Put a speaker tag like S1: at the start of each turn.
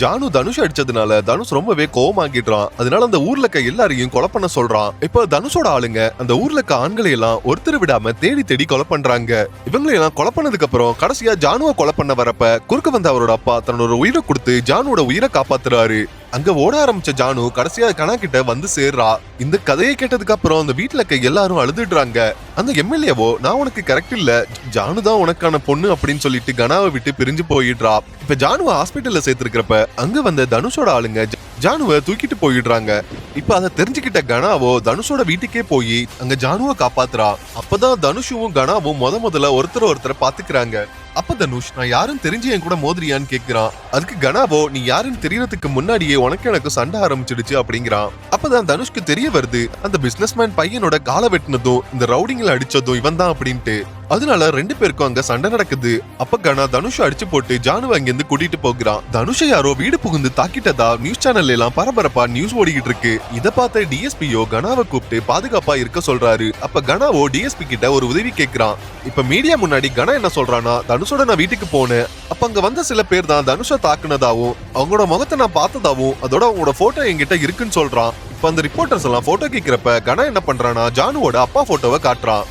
S1: ஜானு தனுஷ் அடிச்சதுனால தனுஷ் ரொம்பவே கோவமாக்கிடுறான் அதனால அந்த ஊர்ல இருக்க எல்லாரையும் கொலை பண்ண சொல்றான். இப்ப தனுஷோட ஆளுங்க அந்த ஊர்ல இருக்க ஆண்களை எல்லாம் ஒருத்தர் விடாம தேடி தேடி கொலை பண்றாங்க. இவங்களை எல்லாம் கொலை பண்ணதுக்கு அப்புறம் கடைசியா ஜானுவை கொலை பண்ண வரப்ப குறுக்க வந்த அவரோட அப்பா தன்னோட உயிரை கொடுத்து ஜானுவோட உயிரை காப்பாத்துறாரு. அங்க ஓட ஆரம்பிச்ச ஜானு கடைசியா கனா கிட்ட வந்து சேர்றா. இந்த கதையை கேட்டதுக்கு அப்புறம் அந்த வீட்டுல இருக்க எல்லாரும் அழுதுடுறாங்க. அந்த எம்எல்ஏவோ நான் உனக்கு கரெக்ட் இல்ல. ஜானு தான் உனக்கான பொண்ணு அப்படின்னு சொல்லிட்டு கனாவை விட்டு பிரிஞ்சு போயிடுறா. இப்ப ஜானுவை ஹாஸ்பிட்டல்ல சேர்த்திருக்கிறப்ப அங்க வந்த தனுஷோட ஆளுங்க ஜ- ஜானுவை தூக்கிட்டு போயிடுறாங்க. இப்ப அதை தெரிஞ்சுக்கிட்ட கனாவோ தனுஷோட வீட்டுக்கே போய் அங்க ஜானுவை காப்பாத்துறா. அப்பதான் தனுஷுவும் கனாவும் முத முதல்ல ஒருத்தர் ஒருத்தரை பாத்துக்கிறாங்க. அப்ப தனுஷ் நான் யாரும் தெரிஞ்சு என் கூட மோதிரியான்னு கேக்குறான். அதுக்கு கனாவோ நீ யாருன்னு தெரியறதுக்கு முன்னாடியே உனக்கு எனக்கு சண்டை ஆரம்பிச்சிடுச்சு அப்படிங்கிறான். அப்பதான் தனுஷ்க்கு தெரிய வருது அந்த பிசினஸ்மேன் பையனோட காலை வெட்டினதும் இந்த ரவுடிங்களை அடிச்சதும் இவன் தான் அப்படின்ட்டு. அதனால ரெண்டு பேருக்கும் அங்க சண்டை நடக்குது. அப்ப கனா தனுஷ் அடிச்சு போட்டு ஜானுவை அங்கிருந்து கூட்டிட்டு போகிறான். தனுஷை யாரோ வீடு புகுந்து தாக்கிட்டதா நியூஸ் சேனல்ல எல்லாம் பரபரப்பா நியூஸ் ஓடிக்கிட்டு இருக்கு. இத பார்த்த டிஎஸ்பியோ கனாவை கூப்பிட்டு பாதுகாப்பா இருக்க சொல்றாரு. அப்ப கனாவோ டிஎஸ்பி கிட்ட ஒரு உதவி கேட்கிறான் இப்ப மீடியா முன்னாடி கனா என்ன சொல்றானா தனுஷோட நான் வீட்டுக்கு போனேன். அப்ப அங்க வந்த சில பேர் தான் தனுஷை தாக்குனதாவும் அவங்களோட முகத்தை நான் பார்த்ததாவும் அதோட அவங்களோட போட்டோ என்கிட்ட இருக்குன்னு சொல்றான். இப்ப அந்த ரிப்போர்ட்டர்ஸ் எல்லாம் போட்டோ கேட்கிறப்ப கனா என்ன பண்றானா ஜானுவோட அப்பா போட்டோவை காட்டுறான்.